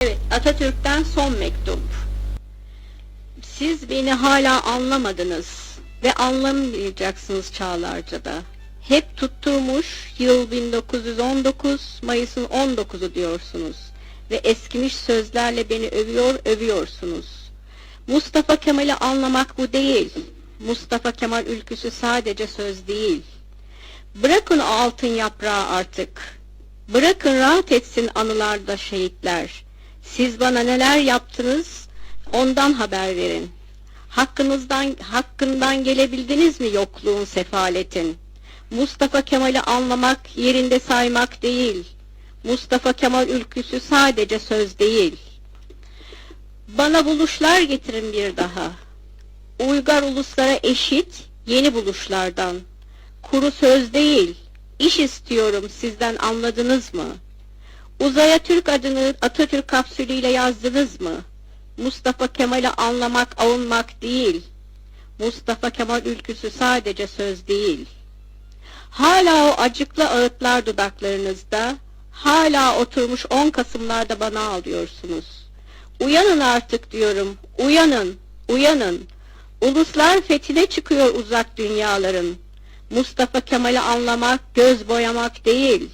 Evet, Atatürk'ten son mektup. Siz beni hala anlamadınız ve anlamayacaksınız çağlarca da. Hep tutturmuş yıl 1919 Mayıs'ın 19'u diyorsunuz ve eskimiş sözlerle beni övüyor övüyorsunuz. Mustafa Kemal'i anlamak bu değil. Mustafa Kemal ülküsü sadece söz değil. Bırakın altın yaprağı artık. Bırakın rahat etsin anılarda şehitler. Siz bana neler yaptınız ondan haber verin. Hakkınızdan hakkından gelebildiniz mi yokluğun sefaletin? Mustafa Kemal'i anlamak yerinde saymak değil. Mustafa Kemal ülküsü sadece söz değil. Bana buluşlar getirin bir daha. Uygar uluslara eşit yeni buluşlardan. Kuru söz değil, iş istiyorum sizden anladınız mı? Uzaya Türk adını Atatürk kapsülüyle yazdınız mı? Mustafa Kemal'i anlamak, avunmak değil. Mustafa Kemal ülküsü sadece söz değil. Hala o acıklı ağıtlar dudaklarınızda, hala oturmuş 10 Kasımlarda bana ağlıyorsunuz. Uyanın artık diyorum, uyanın, uyanın. Uluslar fethine çıkıyor uzak dünyaların. Mustafa Kemal'i anlamak, göz boyamak değil.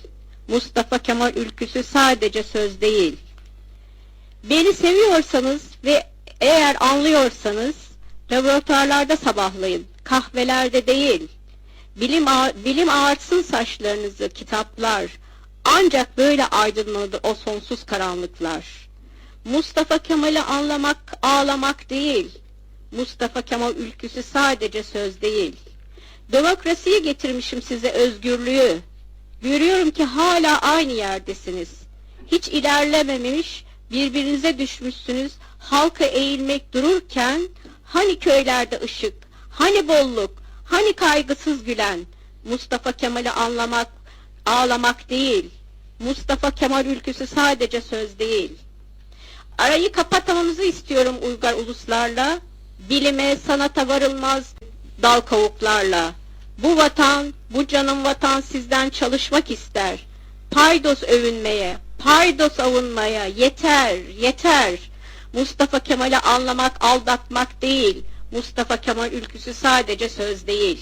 Mustafa Kemal ülküsü sadece söz değil. Beni seviyorsanız ve eğer anlıyorsanız laboratuvarlarda sabahlayın, kahvelerde değil. Bilim, bilim ağartsın saçlarınızı kitaplar. Ancak böyle aydınlanır o sonsuz karanlıklar. Mustafa Kemal'i anlamak, ağlamak değil. Mustafa Kemal ülküsü sadece söz değil. Demokrasiyi getirmişim size özgürlüğü. Görüyorum ki hala aynı yerdesiniz. Hiç ilerlememiş, birbirinize düşmüşsünüz. Halka eğilmek dururken, hani köylerde ışık, hani bolluk, hani kaygısız gülen. Mustafa Kemal'i anlamak, ağlamak değil. Mustafa Kemal ülküsü sadece söz değil. Arayı kapatmamızı istiyorum uygar uluslarla. Bilime, sanata varılmaz dal kavuklarla. Bu vatan, bu canım vatan sizden çalışmak ister. Paydos övünmeye, paydos avunmaya yeter, yeter. Mustafa Kemal'i anlamak, aldatmak değil. Mustafa Kemal ülküsü sadece söz değil.